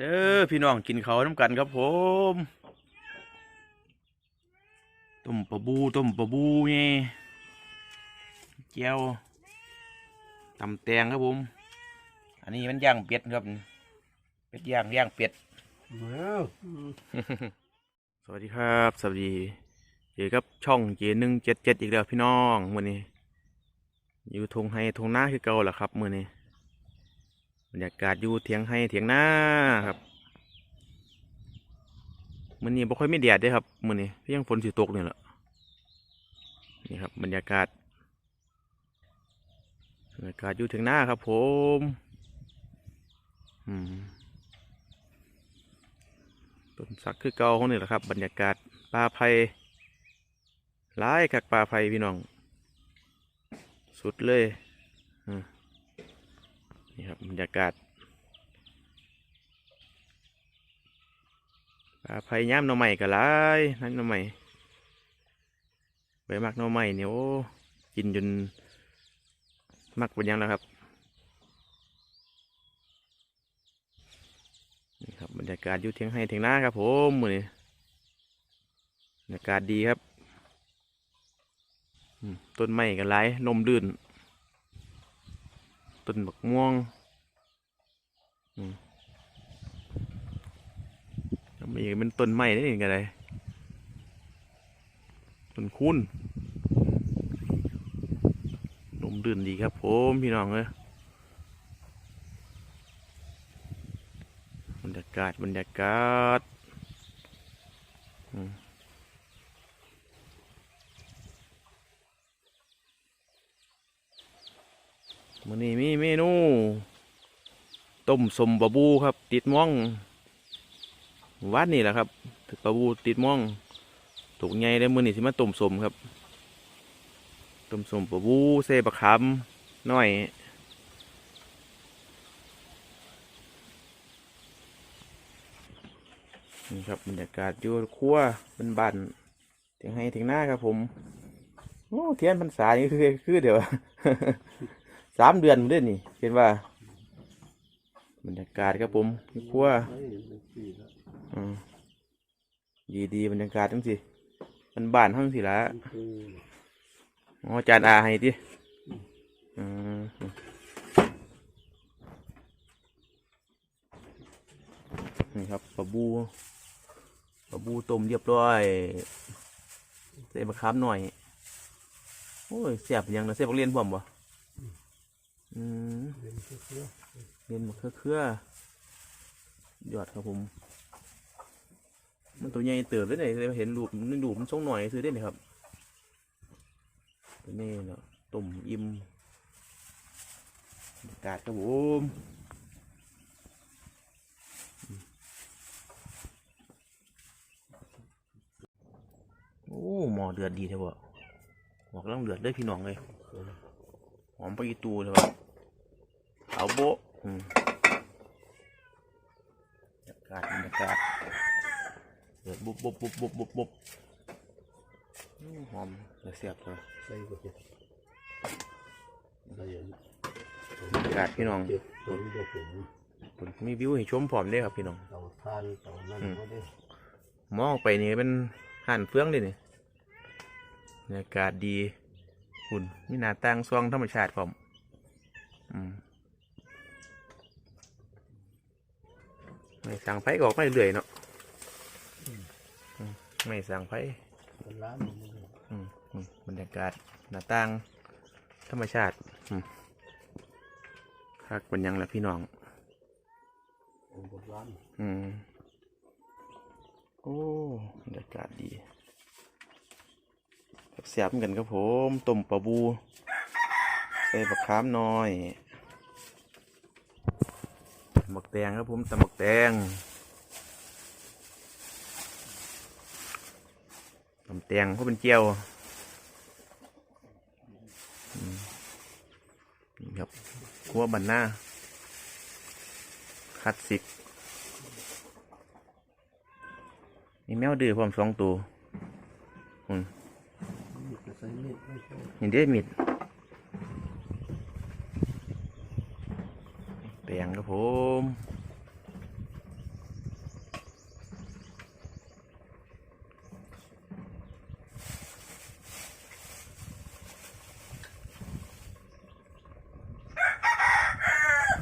เด้อพี่น้องกินเขาวน้ำกันครับผมต้มปลาบูต้มปลาบูไงเจียวตำแตงครับผม อันนี้มันย่างเป็ดครับเป็ดย่างย่างเป็ดว้าวสวัสดีครับ สวัสดีเจอกับช่องเจหนึ่งเจ็ดเจ็ดอีกแล้วพี่น้องมื่อนี้ อยู่ทงไฮทงหน้าคือเก่าแหละครับมื่อนี้ บรรยากาศอยู่เถียงไฮเถียงหน้าครับมื่อนี้บ่ค่อยไม่แดดเด้ครับมื่อนี้เพียงฝนสิตกนี่แหละนี่ครับบรรยากาศบรรยากาศอยู่เถียงหน้าครับ ผมอืมต้นสักคือเก่าของนี่แหละครับ บรรยากาศป่าไผ่หลายคักป่าไผ่พี่น้อง สุดเลย นี่ครับบรรยากาศป่าไผ่ย่ามหน่อใหม่ก็หลายนั่นหน่อใหม่ใบมักหน่อใหม่เนี่ยโอ้กินจนมักเป็นยังแล้วครับนี่ครับบรรยากาศอยู่เทียงให้เทียงหน้าครับผมมือนี้บรรยากาศดีครับต้นไม้กันหลายลมลื่น ต้นบักม่วงมแล้วมีเป็นต้นไม้ได้ยังไงเลยต้นคุ้นลมลื่นดีครับผมพี่น้องเอ้ยบรรยากาศบรรยากาศอืม มื้อนี้มีเมนู ต้มสมปลาบูครับ ติดม่องวัดนี่แหละครับปลาบูติดม่องถูกไงได้มื้อนี้สิมาต้มสมครับต้มสมปลาบูเซบะขามหน่อยนี่ครับบรรยากาศอยู่ครัวเป็นบ้านถึงให้ถึงหน้าครับผมโอ้เทียนพรรษานี่คือคือเดี๋ยว สามเดือนเด้อนี่เห็นว่าบรรยากาศครับผมอยู่ครัวเฮ้ยมันสี่แล้วอืมดีดีบรรยากาศทั้งสิมันบ้านทั้งสิละอ๋อจานอาให้ดิอืมนี่ครับปลาบูปลาบูต้มเรียบร้อยใส่มะขามหน่อย โอ้ยเสียบยังนะเสียบเรียนผมบ่ อืมเป็นเพื่อเรียนมาเครือเครือยอดครับผม มันตัวใหญ่เติบได้ไหนเห็นรูปมันรูปมันทรงหน่อยซื้อได้ไหนครับตัวนี้เนาะต้มอิ่มบรรยากาศครับผมโอ้หมอเดือดดีเถอะบ่หมอกำลังเดือดเลยพี่น้องเลย หอมไปอีตูเลยว่ะเอาโบะอืมบรรยากาศบรรยากาศเดือดบุบบุบบุบบุบบุบบุบอื้อหอมเดือดเสียบเลยใส่ก็เจ็ดใส่ยันบรรยากาศพี่น้องเจ็ดตัวนี้ก็ผมผมมีวิวให้ชมพร้อมเด้ครับพี่น้องเตาทานเตานั่นก็ได้มองไปนี่เป็นห่านเฟืองเลยนี่บรรยากาศดี คุณมีหน้าต่างซองธรรมชาติพร้อมอืมไม่สั่งไฟก็ออกไม่เรื่อยเนาะอืมไม่สั่งไฟมันล้านมันไม่ได้อืมอืมบรรยากาศหน้าต่างธรรมชาติอืมคักเป็นหยังละพี่น้องผมกดล้านอืมโอ้บรรยากาศดี แซ่บๆกันครับผมต้มปลาบู ใส่บักขามหน่อยหมักแตงครับผมตำหมักแตงตำแตงเขาะเป็นเจียวนี่ครับครัวบันหน้าคลาสสิกมีแมวดื้อพร้อมสองตัวอืม เห็นเด้มิดแปลงครับผม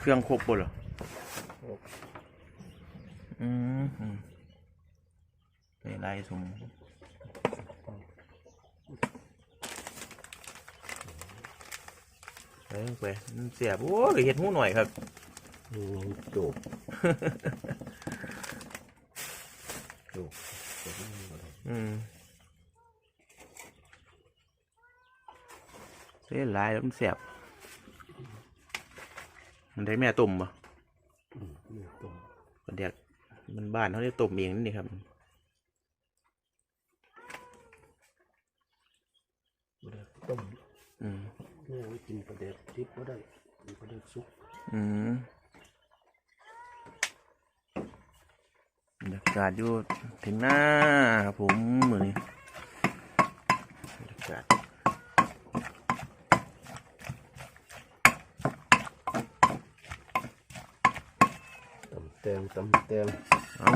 เครื่องครบหมดเหรออืมอืเป็นไรสม ไปไปมันเสียบโอ้ยเห็ดหูหน่อยครับอืมจบจบอืมเส้นลายแล้วมันเสียบมันได้แม่ตุ่มปะอืมนี่ต้มประเดี๋ยวมันบ้านเขาได้ตุ่มเองนี่ครับบ่ได้ต้มอืม เนี่ยไว้กินปลาเด็กทิพย์ก็ได้กินปลาเด็กซุปอืมบรรยากาศอยู่ถึงหน้าครับผมเหมือนนี้บรรยากาศตำแตงตำแตงเอา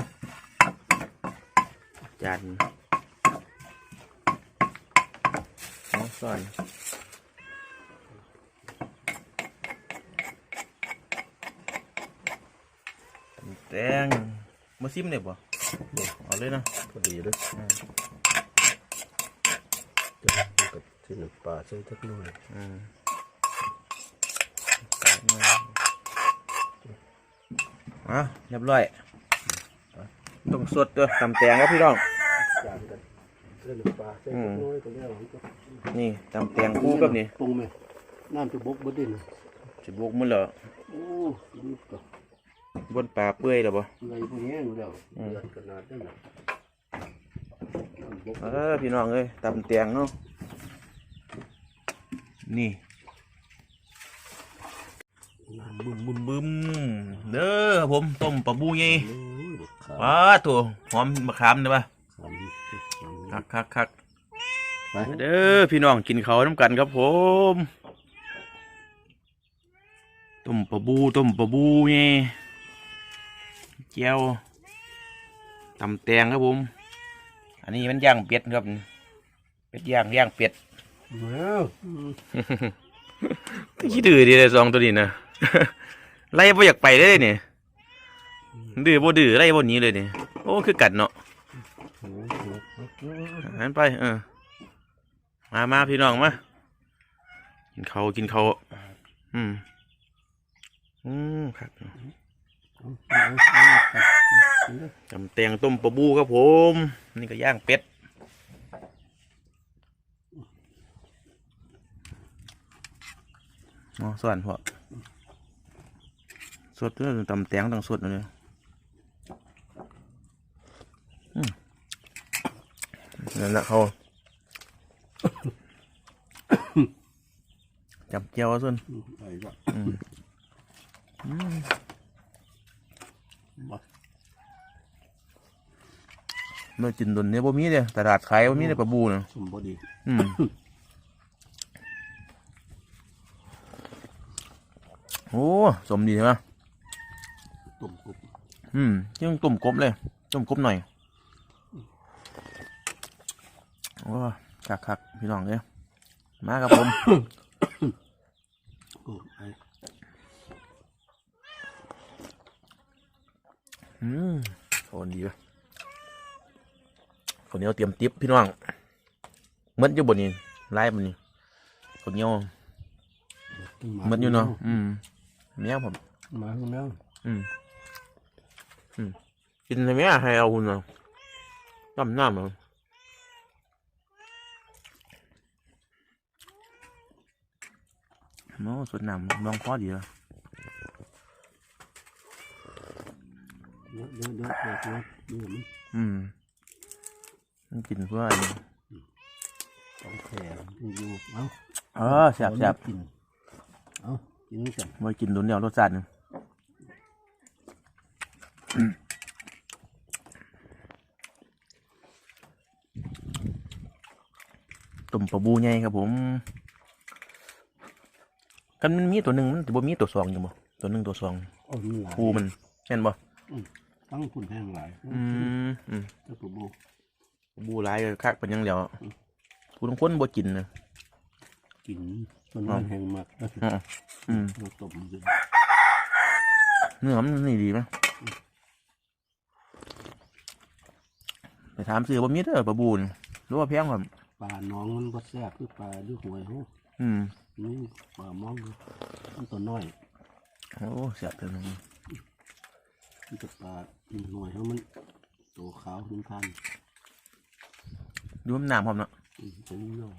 จานเอาส่วน แตงมาซิมเนี่ยบ่เอาเลยเนาะพอดีเลยอืมจะเอากับเส้นน้ำปลาใส่ทักหน่อยอืมอะเรียบร้อยต้องสดด้วยตำแตงครับพี่น้องจานกันเส้นน้ำปลาใส่ทักหน่อยก็แล้วมันก็นี่ตำแตงคู่กับนี่ปรุงไหมน้ำจะบกบดดินสิบุกมันเหรอโอ้นี่ก็ บนป่าเปื่อยเหรอบ่ไงพวกนี้อยู่แล้วเดือดขนาดนั้นน่ะน้ำบกเออพี่น้องเอ้ยตำแตงเนาะนี่บึมบึมบึมเด้อครับผมต้มปลาบูไงโอ้ยบักขามว้าตัวหอมมะขามเด้อป่ะขามขามคักคักคักไปเด้อพี่น้องกินเขาวน้ำกันครับผมต้มปลาบูต้มปลาบูไง เจียวตำแตงครับผม อันนี้มันย่างเป็ดครับ เป็ดย่างย่างเป็ดแล้วขี้ดื้อดีเลยสองตัวนี้นะ ไล่บ่อยากไปเลยเนี่ยดื้อบ่ดื้อไล่บ่หนี้เลยเนี่ยโอ้คือกัดเนาะโอ้โหหันไป เออ มามาพี่น้องมากินเขาวกินเขาวอืมอืมครับ จำแตงต้มปลาบูครับผม นี่ก็ย่างเป็ดอ๋อส่วนพอสดด้วยตำแตงต้องสดเลยอืมนั่นแหละเขาจับเจียวส่วน ไอ้ละ อืมอืม มา เมื่อจินดนเนี่ยบ่มีเลยตลาดขายบ่มีเลยปลาบูเนาะสมบดีอืมโอ้สมดีใช่ไหมต้มกบอืมยังต้มกบเลยต้มกบหน่อยโอ้คักคักๆพี่น้องเลยมาครับผมโอ้ไอ้ อืมโซนดีป่ะคนเหนี้ยวเตรียมติ๊บพี่น้องเหมือนอยู่บนนี้ไล่บนนี้คนเหนี้ยวเหมือนอยู่เนาะอืมแม่ผมมาข้างแมวอืมอืมกินอะไรไม่ให้เอาคุณเนาะต้มน้ำเหรอโน้สดน้ำลองคอดีแล้ว เดี๋ยวเดี๋ยวเดี๋ยวเดี๋ยวเดี๋ยวเดี๋ยวมันอืมมันกินเพื่ออะไรต้องแข็งอยู่เอ้าเออแซ่บแซ่บกินเอ้ากินนี่กันมากินตัวเดียวรสชาติหนึงอืมต้มปลาบูใหญ่ครับผม กันมันมีตัวหนึ่งมันจะบ่มีตัวสองอยู่บ่ตัวหนึ่งตัวสองโอ้มันหลายคูมันแม่นบ่ ตั้งคุณแห้งหลายอืมอืมแล้วก็บูบูหลายก็คักเป็นหยังเดียวผู้ทุกคนบ่กินนะกินมันมันแห้งมากอ๋ออืมเราต้มมันจะอเนื้อมันนี่ดีไหมไปถามซื้อบะมีเด้อปลาบูนรู้ว่าแพงกว่าปลาน้องมันบ่แซ่บคือปลาด้วยหวยเฮาอืมนี่ปลามองดูมันตัวน้อยโอ้เสียบเลยนะ มันจะปลาหน่วยเฮามันตัวขาวขึ้นพันดูมันน้ำผมเนาะอืมตัวนี้เนาะ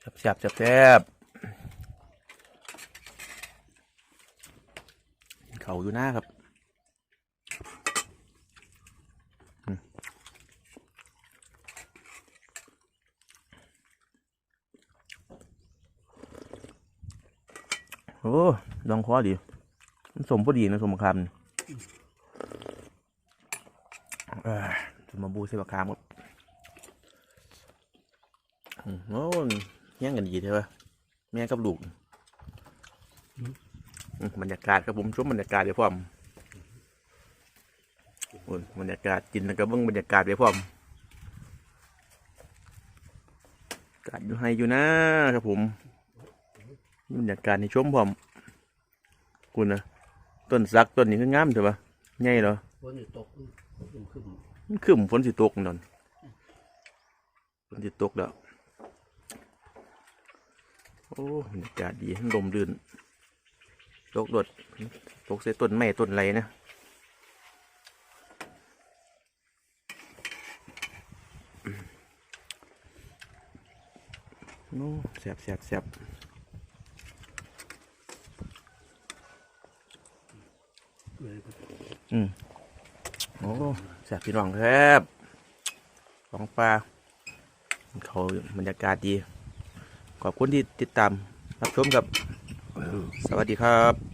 แซ่บแซ่บแซ่บแซ่บเขาอยู่หน้าครับอืมโอ้ลองคอดีมัน สมพอดีนะสมคำนี่เอ้ยจะมบูใส่ปากคามครับโอ้ยแย่งกันดีเถอะแม่กับลูกบรรยากาศครับผมชมบรรยากาศเดี๋ยวพร้อมบรรยากาศกินแล้วก็เบิ่งบรรยากาศเดี๋ยวพร้อมกาศอยู่ให้อยู่นะครับผมบรรยากาศในชมพร้อมคุณนะ ต้นสักต้นนี้คืองามเถอะวะใหญ่เหรอฝนอยู่ตกขึ้นขึ้นมันขึ้นฝนสิตกนั่นฝนสิตกแล้วโอ้บรรยากาศดีลมลื่นตกรดตกใส่ต้นไม้ต้นไรนะโอ้แสบแสบแสบ เลยก็ อืมโอ้แสบพี่น้องครับของปลาเขาบรรยากาศดี ขอบคุณที่ติดตาม รับชมครับ สวัสดีครับ